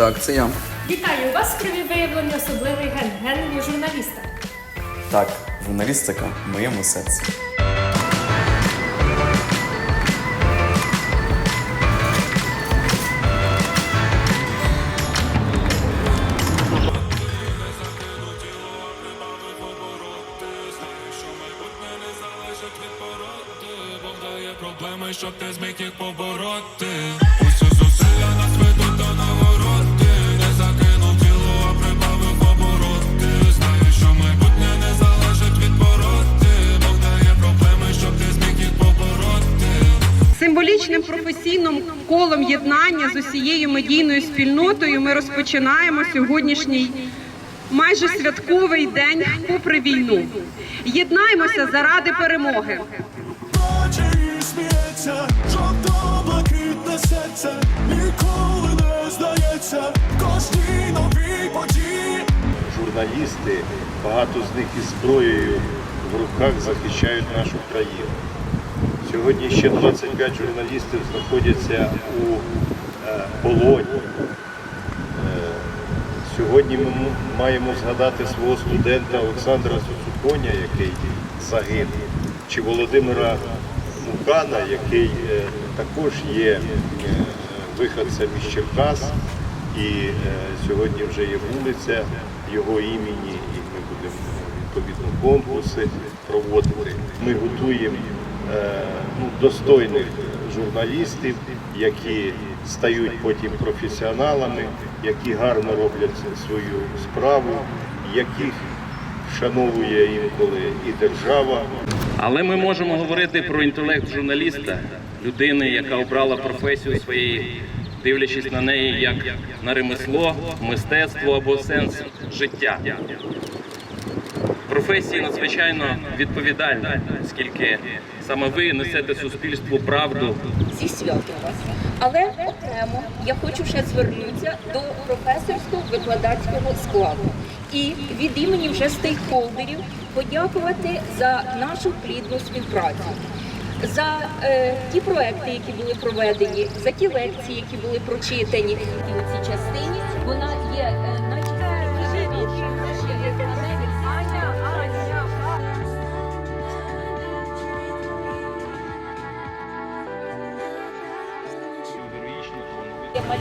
Так, це я. Вітаю! У вас в крові виявлений особливий ген ген журналіста. Так, журналістика в моєму серці. Є проблеми, щоб ти зміг їх побороти. Символічним професійним колом єднання з усією медійною спільнотою ми розпочинаємо сьогоднішній майже святковий день попри війну. Єднаймося заради перемоги. Жовто-блакитне ніколи не здається, в кожній новій події. журналісти, багато з них із зброєю в руках захищають нашу країну. Сьогодні ще 25 журналістів знаходяться у е, полоні. Е, Сьогодні ми маємо згадати свого студента Олександра Суцуконя, який загинув, чи Володимира Мукана, який е, також є виходцем із Черкас. І сьогодні вже є вулиця його імені, і ми будемо відповідно конкурси проводити. Ми готуємо ну, достойних журналістів, які стають потім професіоналами, які гарно роблять свою справу, яких вшановує інколи і держава. Але ми можемо говорити про інтелект журналіста, людини, яка обрала професію своєї, дивлячись на неї як на ремесло, мистецтво або сенс життя. Професія надзвичайно відповідальна, оскільки саме ви несете суспільству правду зі святом вас. Але окремо я хочу ще звернутися до професорського викладацького складу і від імені вже стейкхолдерів подякувати за нашу плідну співпрацю. За е, ті проекти, які були проведені, за ті лекції, які були прочитані, і у цій частині вона є е, найчастіше. Треба